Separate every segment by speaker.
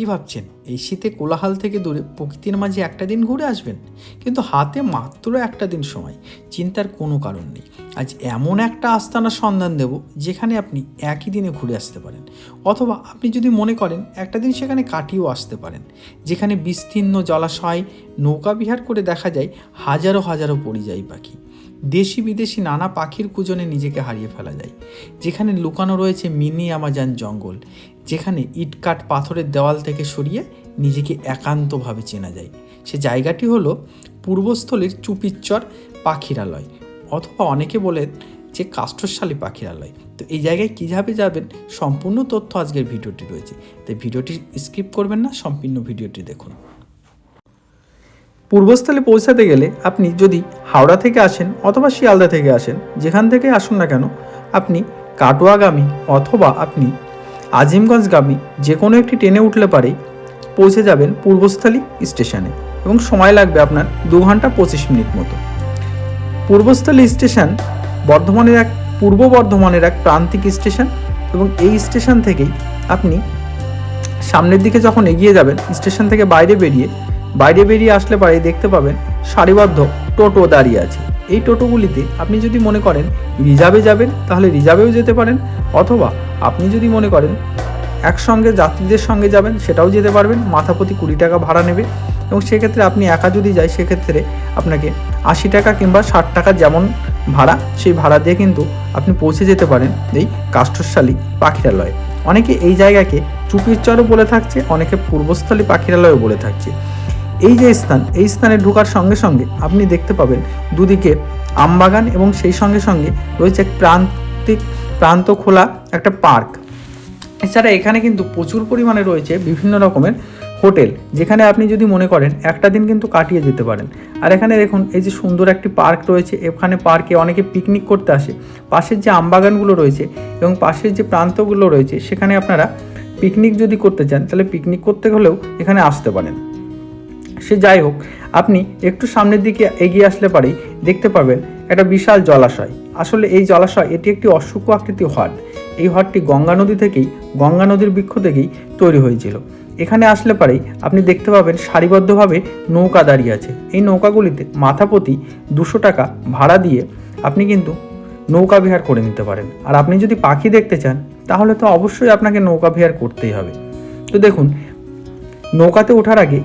Speaker 1: কি ভাবছেন? এই শীতে কোলাহাল থেকে দূরে প্রকৃতির মাঝে একটা দিন ঘুরে আসবেন? কিন্তু হাতে মাত্র একটা দিন সময়, চিন্তার কোনো কারণ নেই। আজ এমন একটা আস্তানার সন্ধান দেব যেখানে আপনি একই দিনে ঘুরে আসতে পারেন। অথবা আপনি যদি মনে করেন একটা দিন সেখানে কাটিয়েও আসতে পারেন, যেখানে বিস্তীর্ণ জলাশয়, নৌকা বিহার করে দেখা যায় হাজারো হাজারো পরিযায়ী পাখি। দেশি বিদেশি নানা পাখির কুজনে নিজেকে হারিয়ে ফেলা যায়। যেখানে লুকানো রয়েছে মিনি আমাজান জঙ্গল, যেখানে ইটকাট পাথরের দেওয়াল থেকে সরিয়ে নিজেকে একান্তভাবে চেনা যায়। সে জায়গাটি হলো পূর্বস্থলীর চুপিচ্চর পাখিরালয়, অথবা অনেকে বলে যে কাষ্ঠশালী পাখিরালয়। তো এই জায়গায় কীভাবে যাবেন? সম্পূর্ণ তথ্য আজকের ভিডিওটি রয়েছে। তাই ভিডিওটি স্কিপ করবেন না, সম্পূর্ণ ভিডিওটি দেখুন। পূর্বস্থলে পৌঁছাতে গেলে আপনি যদি হাওড়া থেকে আসেন অথবা শিয়ালদা থেকে আসেন, যেখান থেকে আসুন না কেন, আপনি কাটোয়াগামী অথবা আপনি আজিমগঞ্জগামী যে কোনো একটি ট্রেনে উঠলে পারেই পৌঁছে যাবেন পূর্বস্থলী স্টেশনে এবং সময় লাগবে আপনার দু ঘণ্টা পঁচিশ মিনিট মতো। পূর্বস্থলী স্টেশন বর্ধমানের এক, পূর্ব বর্ধমানের এক প্রান্তিক স্টেশন এবং এই স্টেশন থেকেই আপনি সামনের দিকে যখন এগিয়ে যাবেন, স্টেশন থেকে বাইরে বেরিয়ে বাইরে বেরিয়ে আসলে পরে দেখতে পাবেন সারিবদ্ধ টোটো দাঁড়িয়ে আছে। এই টোটোগুলিতে আপনি যদি মনে করেন রিজার্ভে যাবেন, তাহলে রিজার্ভেও যেতে পারেন, অথবা আপনি যদি মনে করেন একসঙ্গে যাত্রীদের সঙ্গে যাবেন, সেটাও যেতে পারবেন, মাথা প্রতি কুড়ি টাকা ভাড়া নেবে। এবং সেক্ষেত্রে আপনি একা যদি যায় সেক্ষেত্রে আপনাকে আশি টাকা কিংবা ষাট টাকা যেমন ভাড়া, সেই ভাড়া দিয়ে কিন্তু আপনি পৌঁছে যেতে পারেন এই কাষ্ঠশালী পাখিরালয়ে। অনেকে এই জায়গাকে চুপির চরও বলে থাকছে, অনেকে পূর্বস্থলী পাখিরালয়ও বলে থাকছে। এই যে স্থান, এই স্থানে ঢোকার সঙ্গে সঙ্গে আপনি দেখতে পাবেন দুদিকে আমবাগান এবং সেই সঙ্গে সঙ্গে রয়েছে এক প্রান্তিক, প্রান্ত খোলা একটা পার্ক। এছাড়া এখানে কিন্তু প্রচুর পরিমাণে রয়েছে বিভিন্ন রকমের হোটেল, যেখানে আপনি যদি মনে করেন একটা দিন কিন্তু কাটিয়ে যেতে পারেন। আর এখানে দেখুন, এই যে সুন্দর একটি পার্ক রয়েছে, এখানে পার্কে অনেকে পিকনিক করতে আসে। পাশের যে আমবাগানগুলো রয়েছে এবং পাশের যে প্রান্তগুলো রয়েছে, সেখানে আপনারা পিকনিক যদি করতে চান, তাহলে পিকনিক করতে হলেও এখানে আসতে পারেন। সে যাই হোক, আপনি একটু সামনের দিকে এগিয়ে আসলে পারেই দেখতে পাবেন একটা বিশাল জলাশয়। আসলে এই জলাশয় এটি একটি অসুখ আকৃতি হ্রদ। এই হ্রদটি গঙ্গা নদী থেকেই, গঙ্গা নদীর বৃক্ষ থেকেই তৈরি হয়েছিল। এখানে আসলে পারেই আপনি দেখতে পাবেন সারিবদ্ধভাবে নৌকা দাঁড়িয়ে আছে। এই নৌকাগুলিতে মাথাপতি দুশো টাকা ভাড়া দিয়ে আপনি কিন্তু নৌকা বিহার করে নিতে পারেন। আর আপনি যদি পাখি দেখতে চান, তাহলে তো অবশ্যই আপনাকে নৌকা বিহার করতেই হবে। তো দেখুন, নৌকাতে ওঠার আগে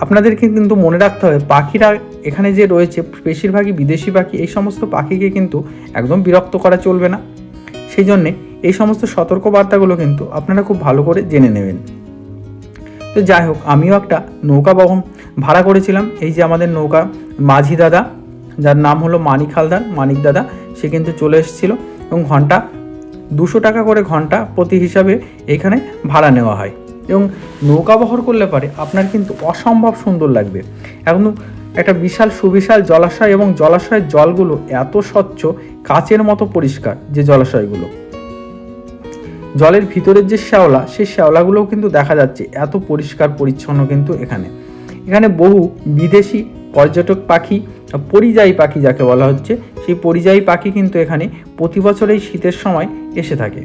Speaker 1: আপনাদেরকে কিন্তু মনে রাখতে হবে, পাখিরা এখানে যে রয়েছে, বেশিরভাগই বিদেশি পাখি, এই সমস্ত পাখিকে কিন্তু একদম বিরক্ত করা চলবে না। সেই জন্যে এই সমস্ত সতর্কবার্তাগুলো কিন্তু আপনারা খুব ভালো করে জেনে নেবেন। তো যাই হোক, আমিও একটা নৌকা বহন ভাড়া করেছিলাম। এই যে আমাদের নৌকা, মাঝি দাদা, যার নাম হলো মানিক হালদার মানিক দাদা, সে কিন্তু চলে এসেছিল এবং ঘণ্টা দুশো টাকা করে ঘণ্টা প্রতি হিসাবে এখানে ভাড়া নেওয়া হয়। এবং নৌকা বহর করলে পারে আপনার কিন্তু অসম্ভব সুন্দর লাগবে। এখন একটা বিশাল সুবিশাল জলাশয় এবং জলাশয়ের জলগুলো এত স্বচ্ছ, কাচের মতো পরিষ্কার যে জলাশয়গুলো। জলের ভিতরের যে শ্যাওলা, সেই শ্যাওলাগুলোও কিন্তু দেখা যাচ্ছে এত পরিষ্কার পরিচ্ছন্ন কিন্তু এখানে। এখানে বহু বিদেশি পর্যটক পাখি পরিযায়ী পাখি যাকে বলা হচ্ছে, সেই পরিযায়ী পাখি কিন্তু এখানে প্রতি বছর এই শীতের সময় এসে থাকে।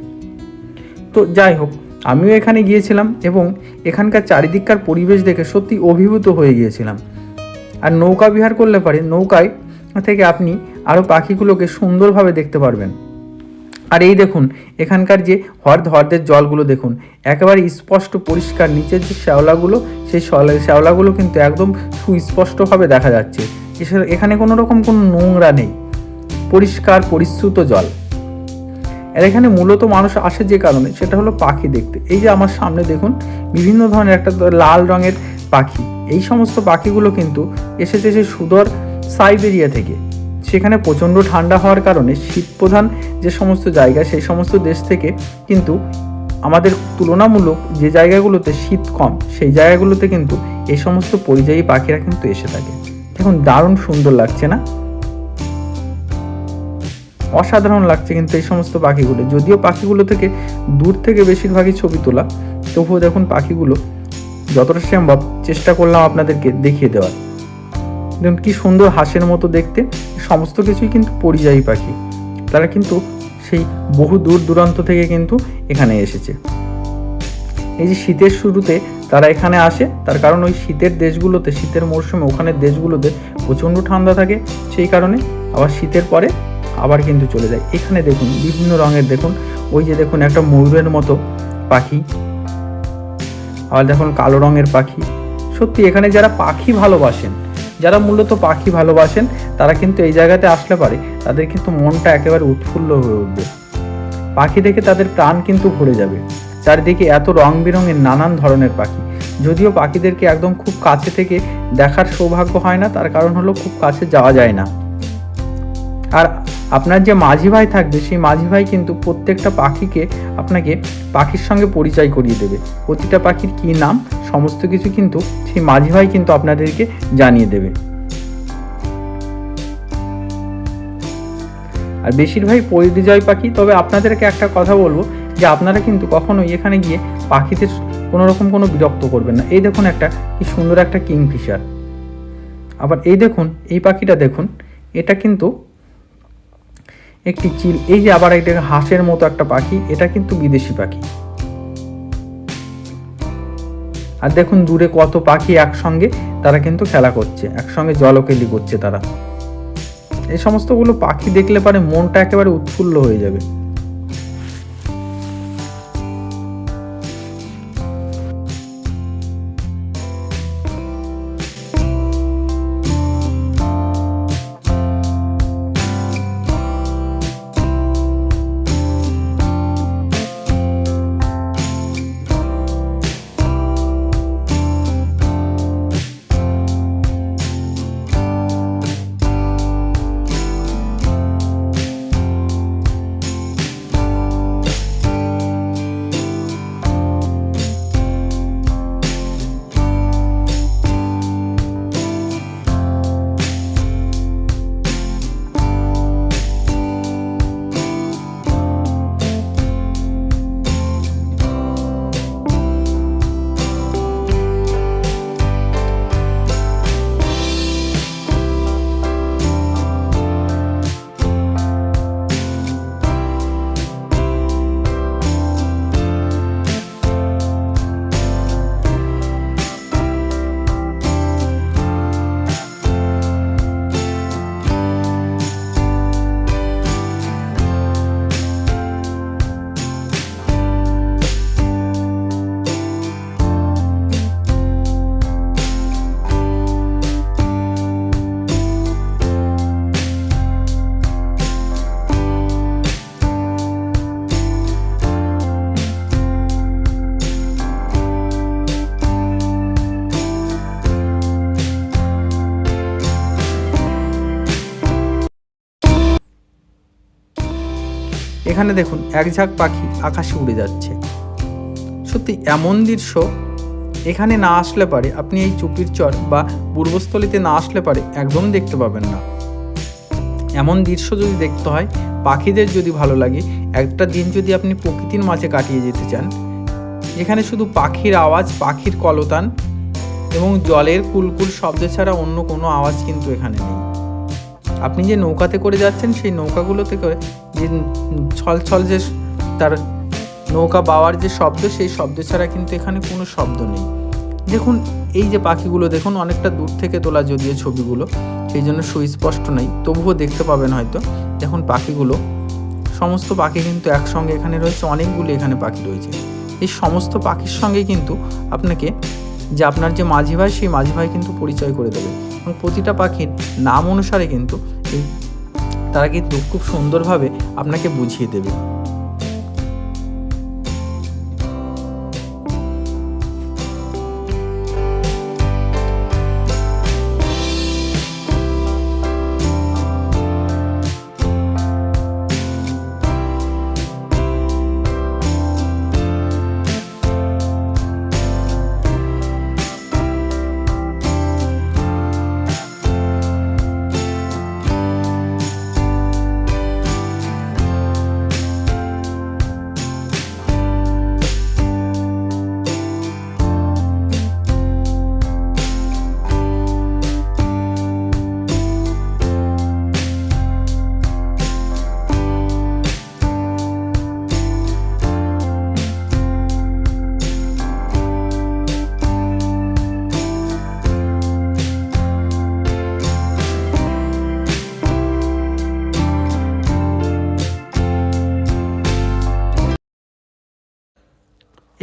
Speaker 1: তো যাই হোক আমিও এখানে গিয়েছিলাম এবং এখানকার চারিদিককার পরিবেশ দেখে সত্যি অভিভূত হয়ে গিয়েছিলাম। আর নৌকা বিহার করলে পারে নৌকায় থেকে আপনি আরও পাখিগুলোকে সুন্দরভাবে দেখতে পারবেন। আর এই দেখুন, এখানকার যে হর্দ হর্দের জলগুলো দেখুন, একেবারে স্পষ্ট পরিষ্কার নিচের যে শ্যাওলাগুলো, সেই শ্যাওলাগুলো কিন্তু একদম সুস্পষ্টভাবে দেখা যাচ্ছে। এছাড়া এখানে কোনো রকম কোনো নোংরা নেই। পরিষ্কার, পরিশ্রুত জল। আর এখানে মূলত মানুষ আসে যে কারণে, সেটা হলো পাখি দেখতে। এই যে আমার সামনে দেখুন, বিভিন্ন ধরনের একটা লাল রঙের পাখি। এই সমস্ত পাখিগুলো কিন্তু এসেছে সে সুদর সাইবেরিয়া থেকে। সেখানে প্রচণ্ড ঠান্ডা হওয়ার কারণে শীত প্রধান যে সমস্ত জায়গা, সেই সমস্ত দেশ থেকে কিন্তু আমাদের তুলনামূলক যে জায়গাগুলোতে শীত কম, সেই জায়গাগুলোতে কিন্তু এই সমস্ত পরিযায়ী পাখিরা কিন্তু এসে থাকে। দেখুন, দারুণ সুন্দর লাগছে না? অসাধারণ লাগছে কিন্তু এই সমস্ত পাখিগুলো। যদিও পাখিগুলো থেকে দূর থেকে বেশিরভাগই ছবি তোলা, তবুও দেখুন পাখিগুলো যতটা সম্ভব চেষ্টা করলাম আপনাদেরকে দেখিয়ে দেওয়ার। দেখুন কি সুন্দর হাঁসের মতো দেখতে, সমস্ত কিছুই কিন্তু পরিযায়ী পাখি। তারা কিন্তু সেই বহু দূর দূরান্ত থেকে কিন্তু এখানে এসেছে। এই যে শীতের শুরুতে তারা এখানে আসে, তার কারণ ওই শীতের দেশগুলোতে, শীতের মরশুমে ওখানের দেশগুলোতে প্রচণ্ড ঠান্ডা থাকে, সেই কারণে আবার শীতের পরে আবার কিন্তু চলে যায়। এখানে দেখুন, বিভিন্ন রঙের দেখুন, ওই যে দেখুন একটা ময়ূরের মতো পাখি, আবার দেখুন কালো রঙের পাখি। সত্যি, এখানে যারা পাখি ভালোবাসেন, যারা মূলত পাখি ভালোবাসেন, তারা কিন্তু এই জায়গাতে আসলে পারে। তাদের কিন্তু মনটা একেবারে উৎফুল্ল হয়ে উঠবে। পাখি দেখে তাদের প্রাণ কিন্তু ভরে যাবে। চারিদিকে এত রং বেরঙের নানান ধরনের পাখি। যদিও পাখিদেরকে একদম খুব কাছে থেকে দেখার সৌভাগ্য হয় না, তার কারণ হলো খুব কাছে যাওয়া যায় না। আর আপনার যে মাঝি ভাই থাকবে, সেই মাঝি ভাই কিন্তু প্রত্যেকটা পাখিকে আপনাকে পাখির সঙ্গে পরিচয় করিয়ে দেবে। প্রতিটা পাখির কী নাম, সমস্ত কিছু কিন্তু সেই মাঝি ভাই কিন্তু আপনাদেরকে জানিয়ে দেবে। আর বেশিরভাগই পরিচয় পাখি, তবে আপনাদেরকে একটা কথা বলব, যে আপনারা কিন্তু কখনোই এখানে গিয়ে পাখিদের কোনো রকম কোনো বিরক্ত করবেন না। এই দেখুন একটা, কি সুন্দর একটা কিংফিশার। আবার এই দেখুন, এই পাখিটা দেখুন, এটা কিন্তু একটি চিল, এই যে আবার একটা হাঁসের মতো একটা পাখি, এটা কিন্তু বিদেশি পাখি। আর দেখুন দূরে কত পাখি একসঙ্গে, তারা কিন্তু খেলা করছে, একসঙ্গে জলকেলি করছে তারা। এই সমস্তগুলো পাখি দেখলে পারে মনটা একেবারে উৎফুল্ল হয়ে যাবে। এখানে দেখুন, এক ঝাঁক পাখি আকাশে উড়ে যাচ্ছে। সত্যি এমন দৃশ্য। এখানে না আসলে পারে, আপনি এই চুপির চর বা পূর্বস্থলীতে না আসলে পারে, একদম দেখতে পাবেন না। এমন দৃশ্য যদি দেখতে হয়, পাখিদের যদি ভালো লাগে, একটা দিন যদি আপনি প্রকৃতির মাঝে কাটিয়ে যেতে চান যেখানে শুধু পাখির আওয়াজ, পাখির কলতান এবং জলের কুলকুল শব্দ ছাড়া অন্য কোনো আওয়াজ কিন্তু এখানে নেই। আপনি যে নৌকাতে করে যাচ্ছেন, সেই নৌকাগুলোতে করে যে ছল ছল যে তার নৌকা বাওয়ার যে শব্দ, সেই শব্দ ছাড়া কিন্তু এখানে কোনো শব্দ নেই। দেখুন, এই যে পাখিগুলো, দেখুন, অনেকটা দূর থেকে তোলা যদিও ছবিগুলো, সেই জন্য সুস্পষ্ট নেই, তবুও দেখতে পাবেন হয়তো। দেখুন, পাখিগুলো, সমস্ত পাখি কিন্তু একসঙ্গে এখানে রয়েছে, অনেকগুলো এখানে পাখি রয়েছে। এই সমস্ত পাখির সঙ্গে কিন্তু আপনাকে যে আপনার যে মাঝি ভাই সেই মাঝি ভাই কিন্তু পরিচয় করে দেবে। এবং প্রতিটা পাখির নাম অনুসারে কিন্তু এই তারা কিন্তু খুব সুন্দরভাবে আপনাকে বুঝিয়ে দেবে।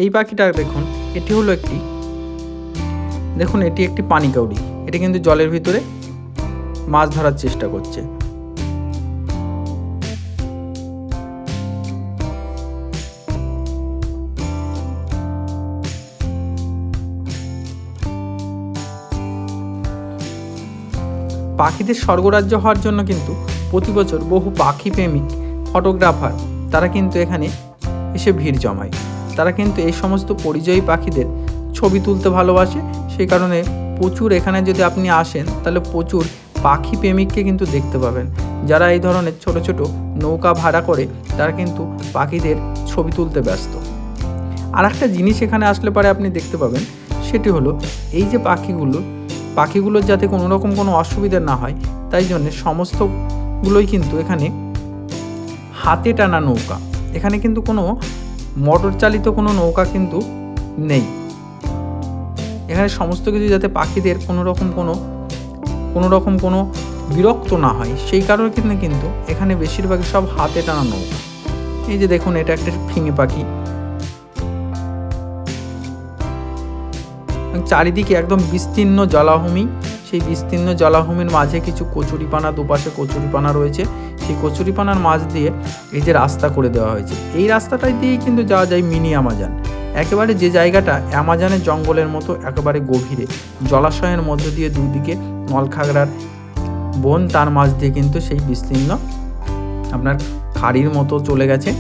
Speaker 1: এই পাখিটা দেখুন, এটি হলো একটি, দেখুন এটি একটি পানি কাউরি। এটি কিন্তু জলের ভিতরে মাছ ধরার চেষ্টা করছে। পাখিদের স্বর্গরাজ্য হওয়ার জন্য কিন্তু প্রতি বছর বহু পাখি প্রেমিক ফটোগ্রাফার, তারা কিন্তু এখানে এসে ভিড় জমায়। তারা কিন্তু এই সমস্ত পরিযায়ী পাখিদের ছবি তুলতে ভালোবাসে। সেই কারণে প্রচুর এখানে যদি আপনি আসেন, তাহলে প্রচুর পাখি প্রেমিককে কিন্তু দেখতে পাবেন। যারা এই ধরনের ছোট ছোট নৌকা ভাড়া করে, তারা কিন্তু পাখিদের ছবি তুলতে ব্যস্ত। আর একটা জিনিস এখানে আসলে পরে আপনি দেখতে পাবেন, সেটি হলো এই যে পাখিগুলো পাখিগুলোর যাতে কোনো রকম কোনো অসুবিধা না হয়, তাই জন্য সমস্তগুলোই কিন্তু এখানে হাতে টানা নৌকা। এখানে কিন্তু কোনো মোটর চালিত কোনো নৌকা কিন্তু নেই। এখানে সমস্ত কিছু যাতে পাখিদের কোনো রকম কোনো কোনো রকম কোনো বিরক্ত না হয়, সেই কারণে কিন্তু কিন্তু এখানে বেশিরভাগই সব হাতে টানা নৌকা। এই যে দেখুন, এটা একটা ফিঙে পাখি। চারিদিকে একদম বিস্তীর্ণ জলাভূমি। সেই বিস্তীর্ণ জলাভূমির মাঝে কিছু কচুরিপানা, দুপাশে কচুরিপানা রয়েছে। সেই কচুরিপানার মাঝ দিয়ে এই যে রাস্তা করে দেওয়া হয়েছে। এই রাস্তাটাই দিয়েই কিন্তু যাওয়া যায় মিনি আমাজান। একেবারে যে জায়গাটা অ্যামাজনের জঙ্গলের মতো একেবারে গভীরে, জলাশয়ের মধ্য দিয়ে দুদিকে নলখাগড়ার বন, তার মাঝ দিয়ে কিন্তু সেই বিস্তীর্ণ আপনার খাড়ির মতো চলে গেছে,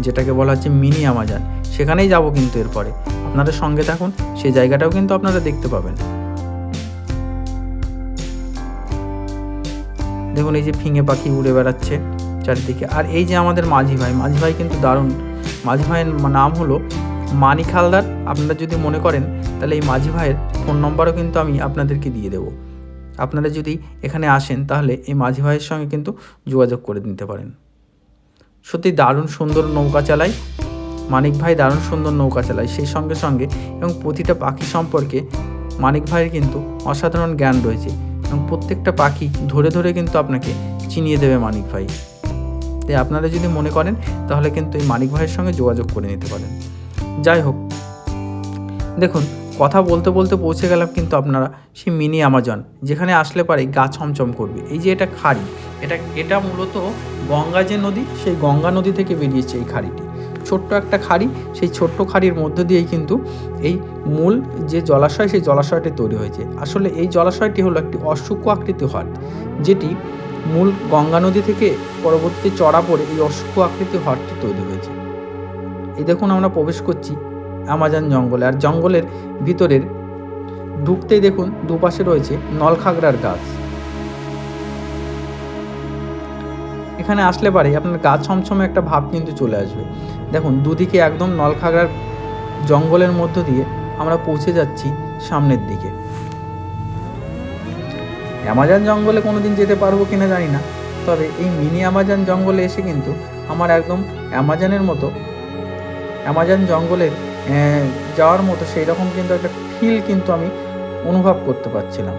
Speaker 1: যেটাকে বলা হচ্ছে মিনি আমাজান। সেখানেই যাব কিন্তু এরপরে। আপনারা সঙ্গে থাকুন সেই জায়গাটাও কিন্তু আপনারা দেখতে পাবেন। দেখুন এই যে ফিঙে পাখি উড়ে বেড়াচ্ছে চারিদিকে। আর এই যে আমাদের মাঝি ভাই মাঝি ভাই কিন্তু দারুণ। মাঝি ভাইয়ের নাম হলো মানিক হালদার আপনারা যদি মনে করেন, তাহলে এই মাঝি ভাইয়ের ফোন নম্বরও কিন্তু আমি আপনাদেরকে দিয়ে দেবো। আপনারা যদি এখানে আসেন, তাহলে এই মাঝি ভাইয়ের সঙ্গে কিন্তু যোগাযোগ করে নিতে পারেন। সত্যি দারুণ সুন্দর নৌকা চালায়। মানিক ভাই দারুণ সুন্দর নৌকা চালায়। সেই সঙ্গে সঙ্গে এবং প্রতিটা পাখি সম্পর্কে মানিক ভাইয়ের কিন্তু অসাধারণ জ্ঞান রয়েছে। এবং প্রত্যেকটা পাখি ধরে ধরে কিন্তু আপনাকে চিনিয়ে দেবে মানিক ভাই। তাই আপনারা যদি মনে করেন, তাহলে কিন্তু এই মানিক ভাইয়ের সঙ্গে যোগাযোগ করে নিতে পারেন। যাই হোক, দেখুন, কথা বলতে বলতে পৌঁছে গেলাম কিন্তু আপনারা সেই মিনি আমাজন, যেখানে আসলে পারে গা ছমছম করবে। এই যে এটা খাড়ি, এটা এটা মূলত গঙ্গা যে নদী, সেই গঙ্গা নদী থেকে বেরিয়েছে এই খাড়িটি। ছোট্ট একটা খাড়ি, সেই ছোট্ট খাড়ির মধ্য দিয়েই কিন্তু এই মূল যে জলাশয়, সেই জলাশয়টি তৈরি হয়েছে। আসলে এই জলাশয়টি হলো একটি অসুক্ষ আকৃতি হ্রদ, যেটি মূল গঙ্গা নদী থেকে পরবর্তী চড়া পড়ে এই অসুক্ষ আকৃতি হ্রদটি তৈরি হয়েছে। এই দেখুন আমরা প্রবেশ করছি আমাজন জঙ্গলে, আর জঙ্গলের ভিতরের ঢুকতেই দেখুন দুপাশে রয়েছে নলখাগড়ার গাছ। এখানে আসলে পারে, আপনার গা ছমছমে একটা ভাব কিন্তু চলে আসবে। দেখুন, দুদিকে একদম নলখাগড়ার জঙ্গলের মধ্য দিয়ে আমরা পৌঁছে যাচ্ছি সামনের দিকে। অ্যামাজন জঙ্গলে কোনো দিন যেতে পারব কিনা জানি না, তবে এই মিনি অ্যামাজন জঙ্গলে এসে কিন্তু আমার একদম অ্যামাজনের মতো, অ্যামাজন জঙ্গলে যাওয়ার মতো সেই রকম কিন্তু একটা ফিল কিন্তু আমি অনুভব করতে পারছিলাম,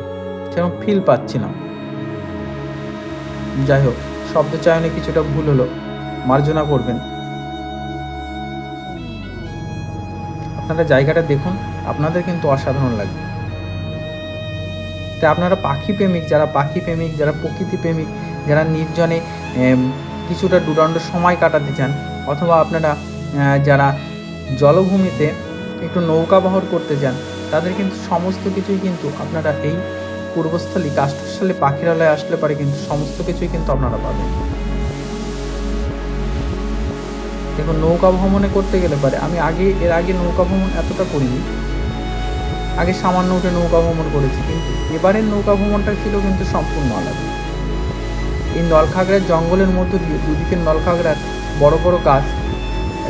Speaker 1: সেরকম ফিল পাচ্ছিলাম। যাই হোক শব্দ চয়নে কিছুটা ভুল হলো। মার্জনা করবেন। আপনারা জায়গাটা দেখুন, আপনাদের কিন্তু অসাধারণ লাগবে। তাই আপনারা পাখি প্রেমিক, যারা পাখি প্রেমিক, যারা প্রকৃতি প্রেমিক, যারা নির্জনে কিছুটা দুদণ্ড সময় কাটাতে চান, অথবা আপনারা যারা জলভূমিতে একটু নৌকা বহর করতে চান, তাদের কিন্তু সমস্ত কিছুই কিন্তু আপনারা এই পূর্বস্থলী কাষ্টস্থলী পাখিরালয়ে আসলে পারে কিন্তু সমস্ত কিছুই কিন্তু আপনারা পাবেন। দেখুন, নৌকা ভ্রমণে করতে গেলে পারে। আমি আগে, এর আগে নৌকা ভ্রমণ এতটা করিনি। আগে সামান্য উঠে নৌকা ভ্রমণ করেছি, কিন্তু এবারের নৌকা ভ্রমণটা ছিল কিন্তু সম্পূর্ণ আলাদা। এই নলখাগড়ার জঙ্গলের মধ্য দিয়ে দুদিকে নলখাগড়ার বড় বড় গাছ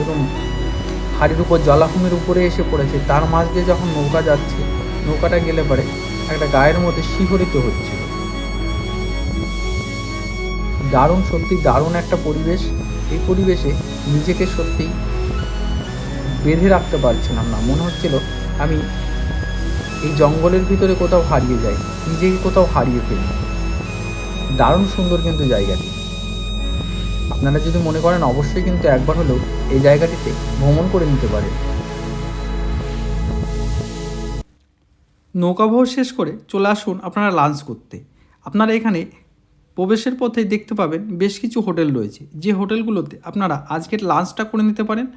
Speaker 1: এবং হাড়ির উপর জলাভূমির উপরে এসে পড়েছে, তার মাঝ দিয়ে যখন নৌকা যাচ্ছে, নৌকাটা গেলে পরে একটা গায়ের মধ্যে শিহরিত হচ্ছিল। দারুণ, সত্যি দারুণ একটা পরিবেশ। এই পরিবেশে নিজেকে সত্যি বেঁধে রাখতে পারছিলাম না। মনে হচ্ছিল আমি এই জঙ্গলের ভিতরে কোথাও হারিয়ে যাই, নিজেকে কোথাও হারিয়ে ফেলি। দারুণ সুন্দর কিন্তু জায়গাটি। আপনারা যদি মনে করেন, অবশ্যই কিন্তু একবার হলেও এই জায়গাটিতে ভ্রমণ করে নিতে পারেন। নৌকাভোর শেষ করে চলে আসুন আপনারা লাঞ্চ করতে। আপনারা এখানে প্রবেশের পথে দেখতে পাবেন বেশ কিছু হোটেল রয়েছে। যে হোটেলগুলোতে আপনারা আজকের লাঞ্চটা করে নিতে পারেন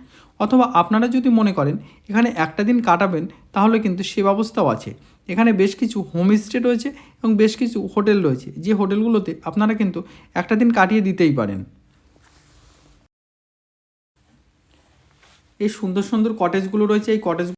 Speaker 1: অথবা আপনারা যদি মনে করেন এখানে একটা দিন কাটাবেন, তাহলে কিন্তু সে ব্যবস্থাও আছে। এখানে বেশ কিছু হোমস্টে রয়েছে এবং বেশ কিছু হোটেল রয়েছে। যে হোটেলগুলোতে আপনারা কিন্তু একটা দিন কাটিয়ে দিতেই পারেন। এই সুন্দর সুন্দর কটেজগুলো রয়েছে। এই কটেজ